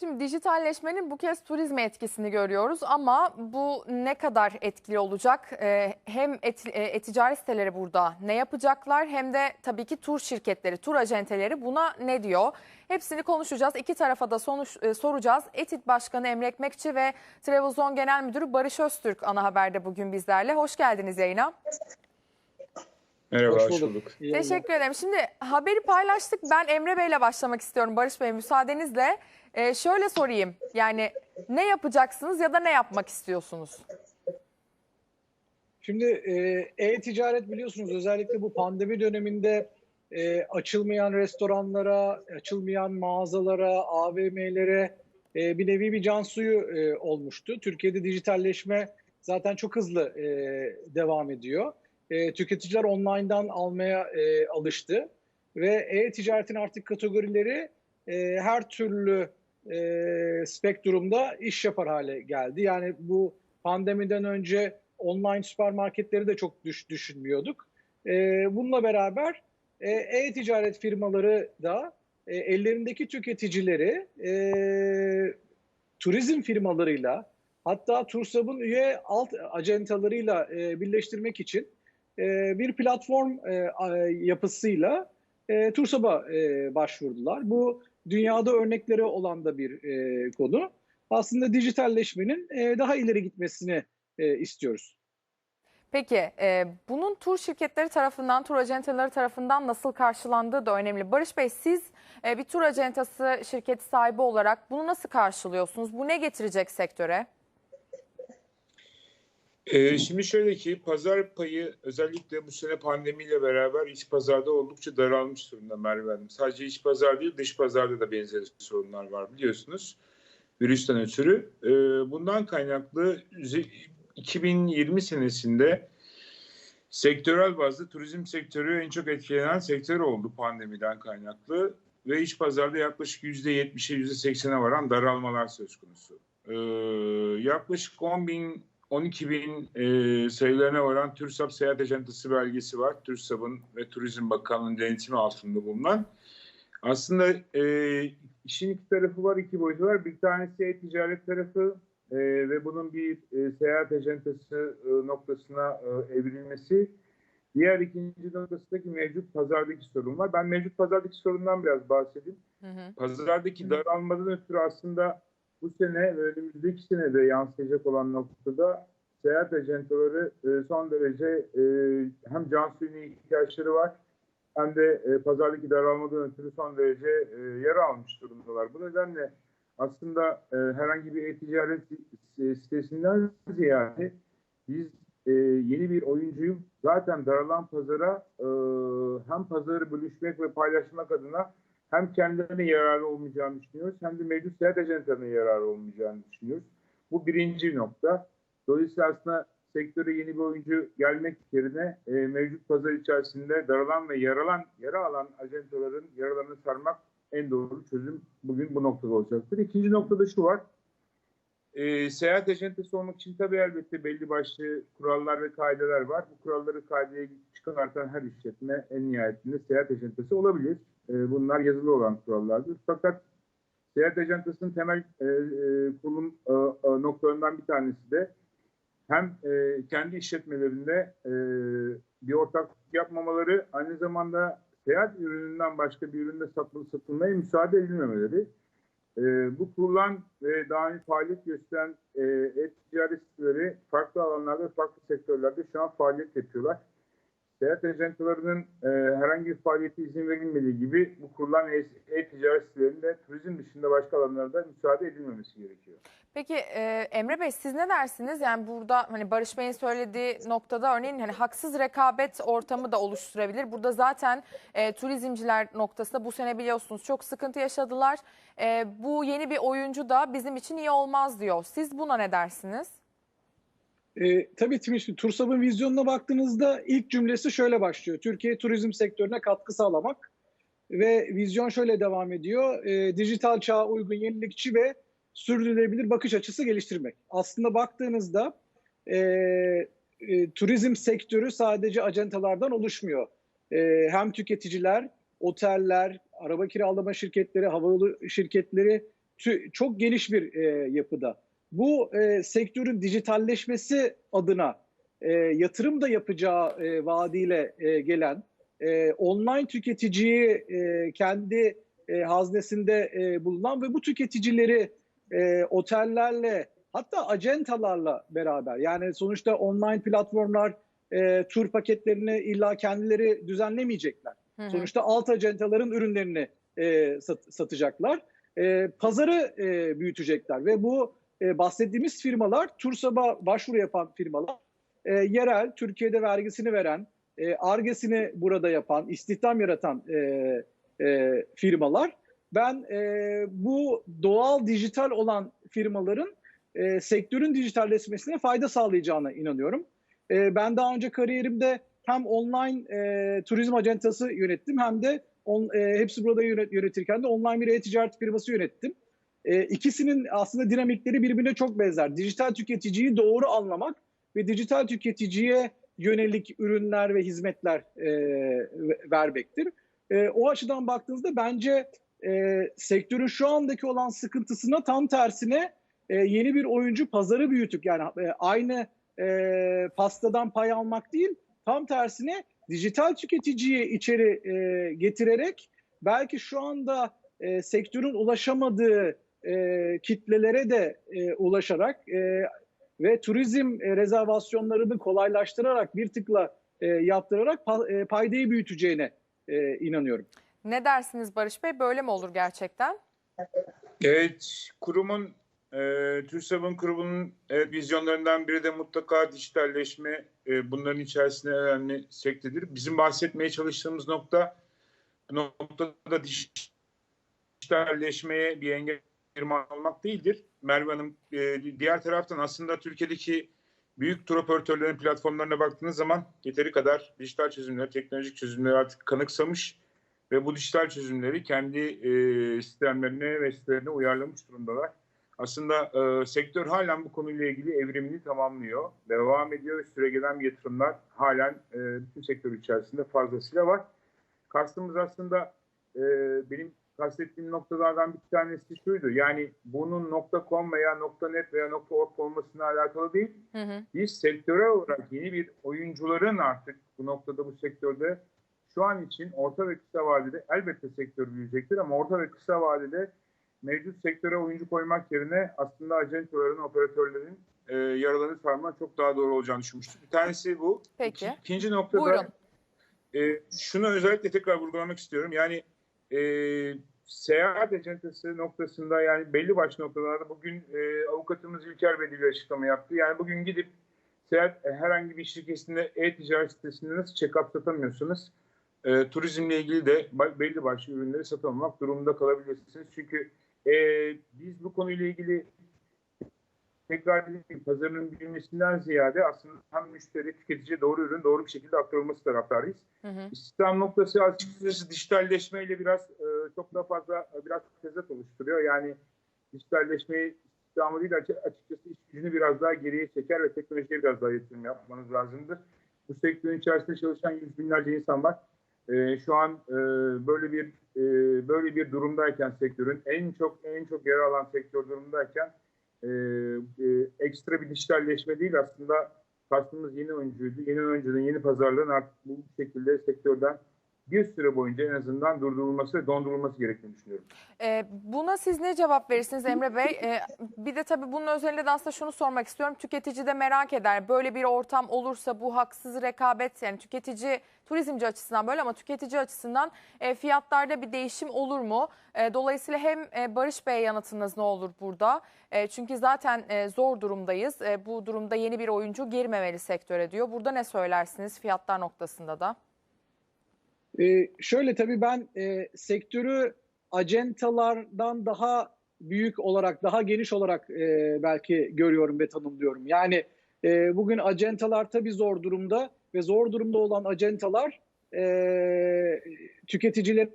Şimdi dijitalleşmenin bu kez turizme etkisini görüyoruz ama bu ne kadar etkili olacak? Ee, hem et, e, e-ticaret siteleri burada ne yapacaklar hem de tabii ki tur şirketleri, tur acenteleri buna ne diyor? Hepsini konuşacağız. İki tarafa da sonuç, e, soracağız. ETİT Başkanı Emre Ekmekçi ve Travelzone Genel Müdürü Barış Öztürk ana haberde bugün bizlerle. Hoş geldiniz yayına. Merhaba, Hoş hoş bulduk. bulduk. Teşekkür ederim. Şimdi haberi paylaştık. Ben Emre Bey'le başlamak istiyorum Barış Bey müsaadenizle. Ee, şöyle sorayım. Yani ne yapacaksınız ya da ne yapmak istiyorsunuz? Şimdi e, e-ticaret biliyorsunuz özellikle bu pandemi döneminde e, açılmayan restoranlara, açılmayan mağazalara, AVM'lere e, bir nevi bir can suyu e, olmuştu. Türkiye'de dijitalleşme zaten çok hızlı e, devam ediyor. E, tüketiciler online'dan almaya e, alıştı ve e-ticaretin artık kategorileri e, her türlü e, spektrumda iş yapar hale geldi. Yani bu pandemiden önce online süpermarketleri de çok düş, düşünmüyorduk. E, bununla beraber e, e-ticaret firmaları da e, ellerindeki tüketicileri e, turizm firmalarıyla hatta TURSAB'ın üye alt acentalarıyla e, birleştirmek için e, bir platform e, yapısıyla e, TURSAB'a e, başvurdular. Bu dünyada örnekleri olan da bir konu. Aslında dijitalleşmenin daha ileri gitmesini istiyoruz. Peki e, bunun tur şirketleri tarafından, tur acenteleri tarafından nasıl karşılandığı da önemli. Barış Bey siz e, bir tur acentası şirketi sahibi olarak bunu nasıl karşılıyorsunuz? Bu ne getirecek sektöre? Ee, şimdi şöyle ki pazar payı özellikle bu sene pandemiyle beraber iç pazarda oldukça daralmış durumda Merve Hanım. Sadece iç pazar değil dış pazarda da benzer sorunlar var biliyorsunuz virüsten ötürü. Ee, bundan kaynaklı üze- 2020 senesinde sektörel bazda turizm sektörü en çok etkilenen sektör oldu pandemiden kaynaklı ve iç pazarda yaklaşık %70'e %80'e varan daralmalar söz konusu. Ee, yaklaşık 10 bin 12 bin e, sayılarına varan TÜRSAP seyahat ajantası belgesi var. TÜRSAP'ın ve Turizm Bakanlığı'nın denetimi altında bulunan. Aslında e, işin iki tarafı var, iki boyutu var. Bir tanesi e-ticaret tarafı e, ve bunun bir e, seyahat ajantası e, noktasına e, evrilmesi. Diğer ikinci noktasındaki mevcut pazardaki sorun var. Ben mevcut pazardaki sorundan biraz bahsedeyim. Hı hı. Pazardaki daralmadan ötürü aslında bu sene ve önümüzdeki sene de yansıyacak olan noktada seyahat e, son derece e, hem can suyuna ihtiyaçları var hem de e, pazardaki daralmadan ötürü son derece e, yara almış durumdalar. Bu nedenle aslında herhangi bir e-ticaret si- sitesinden ziyade biz yeni bir oyuncuyu zaten daralan pazara hem pazarı bölüşmek ve paylaşmak adına hem kendilerine yararlı olmayacağını düşünüyoruz hem de mevcut seyahat ajantalarına yararlı olmayacağını düşünüyoruz. Bu birinci nokta. Dolayısıyla aslında sektöre yeni bir oyuncu gelmek yerine e, mevcut pazar içerisinde daralan ve yaralan, yara alan ajantaların yaralarını sarmak en doğru çözüm bugün bu noktada olacaktır. İkinci noktada şu var. E, seyahat ajantası olmak için tabii elbette belli başlı kurallar ve kaideler var. Bu kuralları kaideye çıkartan her işletme en nihayetinde seyahat ajantası olabilir. E, bunlar yazılı olan kurallardır. Fakat seyahat ajantasının temel e, e, kurulum e, e, noktalarından bir tanesi de hem e, kendi işletmelerinde e, bir ortaklık yapmamaları, aynı zamanda seyahat ürününden başka bir üründe satıl, satılmaya müsaade edilmemeleri. E, bu kurulan ve daha önce faaliyet gösteren e, e-ticaret siteleri farklı alanlarda, farklı sektörlerde şu an faaliyet yapıyorlar. Seyahat ajantalarının e, herhangi bir faaliyete izin verilmediği gibi bu kurulan e- e-ticaret sitelerinde turizm dışında başka alanlarda müsaade edilmemesi gerekiyor. Peki e, Emre Bey siz ne dersiniz? Yani burada hani Barış Bey'in söylediği noktada örneğin hani haksız rekabet ortamı da oluşturabilir. Burada zaten e, turizmciler noktasında bu sene biliyorsunuz çok sıkıntı yaşadılar. E, bu yeni bir oyuncu da bizim için iyi olmaz diyor. Siz buna ne dersiniz? E, tabii Timuçin, TURSAB'ın vizyonuna baktığınızda ilk cümlesi şöyle başlıyor. Türkiye turizm sektörüne katkı sağlamak ve vizyon şöyle devam ediyor. E, dijital çağa uygun yenilikçi ve sürdürülebilir bakış açısı geliştirmek. Aslında baktığınızda e, e, turizm sektörü sadece acentalardan oluşmuyor. E, hem tüketiciler, oteller, araba kiralama şirketleri, havayolu şirketleri çok geniş bir e, yapıda. Bu e, sektörün dijitalleşmesi adına e, yatırım da yapacağı e, vaadiyle e, gelen e, online tüketiciyi e, kendi e, haznesinde e, bulunan ve bu tüketicileri e, otellerle hatta acentalarla beraber yani sonuçta online platformlar e, tur paketlerini illa kendileri düzenlemeyecekler. Hı hı. Sonuçta alt acentaların ürünlerini e, sat- satacaklar. E, pazarı e, büyütecekler ve bu e, bahsettiğimiz firmalar TURSAB'a başvuru yapan firmalar e, yerel, Türkiye'de vergisini veren, e, argesini burada yapan, istihdam yaratan e, e, firmalar. Ben e, bu doğal dijital olan firmaların e, sektörün dijitalleşmesine fayda sağlayacağına inanıyorum. E, ben daha önce kariyerimde hem online e, turizm acentası yönettim hem de on, e, hepsi burada yönet, yönetirken de online bir e-ticaret firması yönettim. E, ikisinin aslında dinamikleri birbirine çok benzer. Dijital tüketiciyi doğru anlamak ve dijital tüketiciye yönelik ürünler ve hizmetler e, vermektir. E, o açıdan baktığınızda bence e, sektörün şu andaki olan sıkıntısına tam tersine e, yeni bir oyuncu pazarı büyütük. Yani e, aynı e, pastadan pay almak değil, tam tersine dijital tüketiciyi içeri e, getirerek belki şu anda e, sektörün ulaşamadığı e, kitlelere de e, ulaşarak e, ve turizm e, rezervasyonlarını kolaylaştırarak bir tıkla e, yaptırarak pa- e, paydayı büyüteceğine e, inanıyorum. Ne dersiniz Barış Bey? Böyle mi olur gerçekten? Evet, kurumun, e, TÜRSAB'ın kurumunun evet, vizyonlarından biri de mutlaka dijitalleşme e, bunların içerisinde önemli sektedir. Bizim bahsetmeye çalıştığımız nokta noktada dijitalleşmeye bir engel olmak değildir. Merve Hanım, e, diğer taraftan aslında Türkiye'deki büyük tur operatörlerin platformlarına baktığınız zaman yeteri kadar dijital çözümler, teknolojik çözümler artık kanıksamış ve bu dijital çözümleri kendi e, sistemlerine ve sitelerine uyarlamış durumdalar. Aslında e, sektör halen bu konuyla ilgili evrimini tamamlıyor. Devam ediyor ve süregelen yatırımlar halen e, bütün sektör içerisinde fazlasıyla var. Kastımız aslında e, benim kastettiğim noktalardan bir tanesi şuydu. Yani bunun .com veya .net veya .org olmasına alakalı değil. Hı hı. Biz sektörel olarak yeni bir oyuncuların artık bu noktada bu sektörde şu an için orta ve kısa vadede elbette sektör büyüyecektir ama orta ve kısa vadede mevcut sektöre oyuncu koymak yerine aslında acentaların, operatörlerin e, yaralarını sarmak çok daha doğru olacağını düşünmüştüm. Bir tanesi bu. Peki. İki- İkinci noktada Buyurun. e, şunu özellikle tekrar vurgulamak istiyorum. Yani e, seyahat acentası noktasında yani belli başlı noktalarda bugün e, avukatımız İlker Bey bir açıklama yaptı. Yani bugün gidip seyahat e, herhangi bir şirketinde e-ticaret sitesinde nasıl check-up satamıyorsunuz? E, turizmle ilgili de belli başlı ürünleri satamamak durumunda kalabilirsiniz. Çünkü e, biz bu konuyla ilgili tekrar dediğim gibi pazarın bilinmesinden ziyade aslında hem müşteri, tüketiciye doğru ürün doğru bir şekilde aktarılması taraftarıyız. Hı hı. İstihdam noktası açıkçası dijitalleşmeyle biraz e, çok daha fazla e, biraz tezat oluşturuyor. Yani dijitalleşmeyi istihdamı değil açı- açıkçası iş gücünü biraz daha geriye çeker ve teknolojiye biraz daha yatırım yapmanız lazımdır. Bu sektörün içerisinde çalışan yüz binlerce insan var. E, şu an e, böyle bir e, böyle bir durumdayken sektörün en çok en çok yer alan sektör durumdayken e, e, ekstra bir dijitalleşme değil aslında kastımız yeni oyuncuydu. Yeni oyuncunun, yeni pazarlığın artık bu şekilde sektörden bir süre boyunca en azından durdurulması ve dondurulması gerektiğini düşünüyorum. Ee, buna siz ne cevap verirsiniz Emre Bey? Ee, bir de tabii bunun özelinde de aslında şunu sormak istiyorum. Tüketici de merak eder. Böyle bir ortam olursa bu haksız rekabet yani tüketici turizmci açısından böyle ama tüketici açısından e, fiyatlarda bir değişim olur mu? E, dolayısıyla hem e, Barış Bey'e yanıtınız ne olur burada? E, çünkü zaten e, zor durumdayız. E, bu durumda yeni bir oyuncu girmemeli sektöre diyor. Burada ne söylersiniz fiyatlar noktasında da? Ee, şöyle tabii ben e, sektörü acentalardan daha büyük olarak, daha geniş olarak e, belki görüyorum ve tanımlıyorum. Yani e, bugün acentalar tabii zor durumda ve zor durumda olan acentalar e, tüketicilere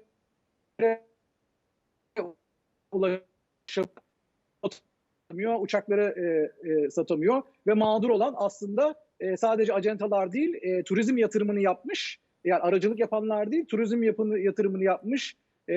ulaşıp satamıyor, uçakları e, e, satamıyor ve mağdur olan aslında e, sadece acentalar değil, e, turizm yatırımını yapmış, yani aracılık yapanlar değil, turizm yapını, yatırımını yapmış e,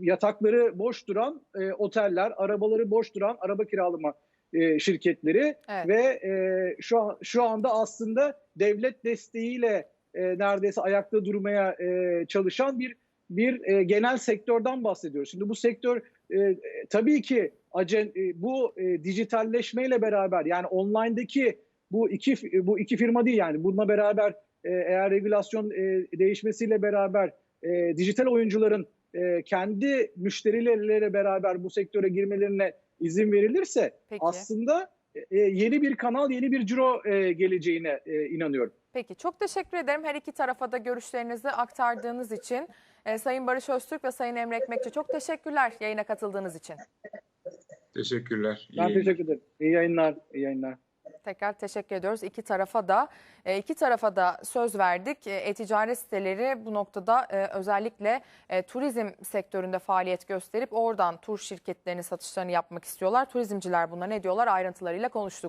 yatakları boş duran e, oteller, arabaları boş duran araba kiralama e, şirketleri Evet. ve e, şu an, şu anda aslında devlet desteğiyle e, neredeyse ayakta durmaya e, çalışan bir bir e, genel sektörden bahsediyoruz. Şimdi bu sektör e, tabii ki acen, e, bu e, dijitalleşmeyle beraber yani online'daki bu iki bu iki firma değil yani bununla beraber e, eğer regülasyon e, değişmesiyle beraber e, dijital oyuncuların e, kendi müşterileriyle beraber bu sektöre girmelerine izin verilirse Peki. aslında e, yeni bir kanal, yeni bir ciro e, geleceğine e, inanıyorum. Peki çok teşekkür ederim her iki tarafa da görüşlerinizi aktardığınız için. Ee, Sayın Barış Öztürk ve Sayın Emre Ekmekçi çok teşekkürler yayına katıldığınız için. Teşekkürler. İyi Ben yayınlar. teşekkür ederim. İyi yayınlar, iyi yayınlar. Tekrar teşekkür ediyoruz iki tarafa da. E, iki tarafa da söz verdik. E, E-ticaret siteleri bu noktada e, özellikle turizm sektöründe faaliyet gösterip oradan tur şirketlerinin satışlarını yapmak istiyorlar. Turizmciler buna ne diyorlar ayrıntılarıyla konuştuk.